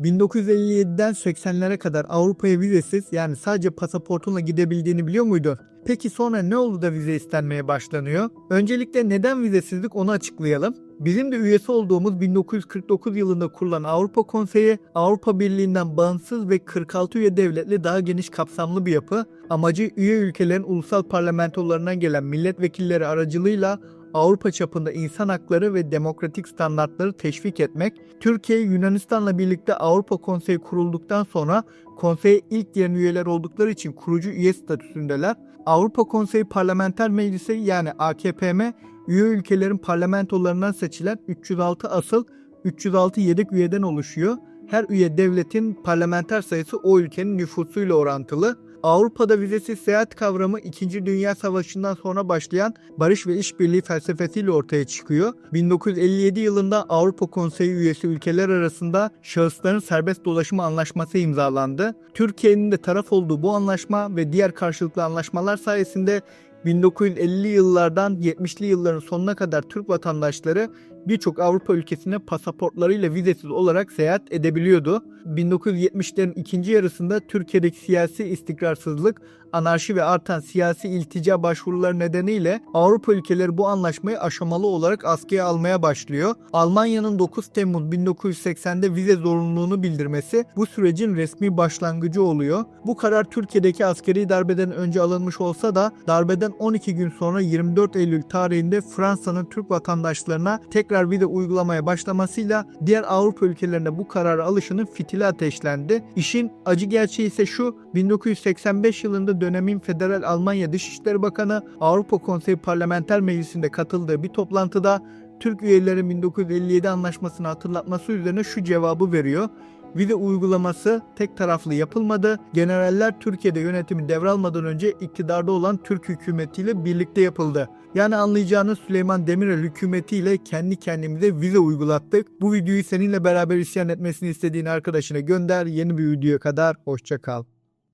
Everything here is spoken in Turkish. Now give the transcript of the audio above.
1957'den 80'lere kadar Avrupa'ya vizesiz yani sadece pasaportunla gidebildiğini biliyor muydun? Peki sonra ne oldu da vize istenmeye başlanıyor? Öncelikle neden vizesizlik onu açıklayalım. Bizim de üyesi olduğumuz 1949 yılında kurulan Avrupa Konseyi, Avrupa Birliği'nden bağımsız ve 46 üye devletli daha geniş kapsamlı bir yapı. Amacı üye ülkelerin ulusal parlamentolarından gelen milletvekilleri aracılığıyla Avrupa çapında insan hakları ve demokratik standartları teşvik etmek, Türkiye Yunanistan'la birlikte Avrupa Konseyi kurulduktan sonra konseye ilk diyen üyeler oldukları için kurucu üye statüsündeler. Avrupa Konseyi Parlamenter Meclisi yani AKPM, üye ülkelerin parlamentolarından seçilen 306 asıl 306 yedek üyeden oluşuyor. Her üye devletin parlamenter sayısı o ülkenin nüfusuyla orantılı. Avrupa'da vizesiz seyahat kavramı 2. Dünya Savaşı'ndan sonra başlayan barış ve işbirliği felsefesiyle ortaya çıkıyor. 1957 yılında Avrupa Konseyi üyesi ülkeler arasında şahısların serbest dolaşımı anlaşması imzalandı. Türkiye'nin de taraf olduğu bu anlaşma ve diğer karşılıklı anlaşmalar sayesinde 1950'li yıllardan 70'li yılların sonuna kadar Türk vatandaşları birçok Avrupa ülkesine pasaportlarıyla vizesiz olarak seyahat edebiliyordu. 1970'lerin ikinci yarısında Türkiye'deki siyasi istikrarsızlık, anarşi ve artan siyasi iltica başvuruları nedeniyle Avrupa ülkeleri bu anlaşmayı aşamalı olarak askıya almaya başlıyor. Almanya'nın 9 Temmuz 1980'de vize zorunluluğunu bildirmesi bu sürecin resmi başlangıcı oluyor. Bu karar Türkiye'deki askeri darbeden önce alınmış olsa da darbeden 12 gün sonra 24 Eylül tarihinde Fransa'nın Türk vatandaşlarına tekrar vize uygulamaya başlamasıyla diğer Avrupa ülkelerine bu karara alışının fitili ateşlendi. İşin acı gerçeği ise şu 1985 yılında dönemin Federal Almanya Dışişleri Bakanı Avrupa Konseyi Parlamenter Meclisi'nde katıldığı bir toplantıda Türk üyelerin 1957 anlaşmasını hatırlatması üzerine şu cevabı veriyor. Vize uygulaması tek taraflı yapılmadı. Generaller Türkiye'de yönetimi devralmadan önce iktidarda olan Türk hükümetiyle birlikte yapıldı. Yani anlayacağınız Süleyman Demirel hükümetiyle kendi kendimize vize uygulattık. Bu videoyu seninle beraber isyan etmesini istediğin arkadaşına gönder. Yeni bir videoya kadar hoşça kal.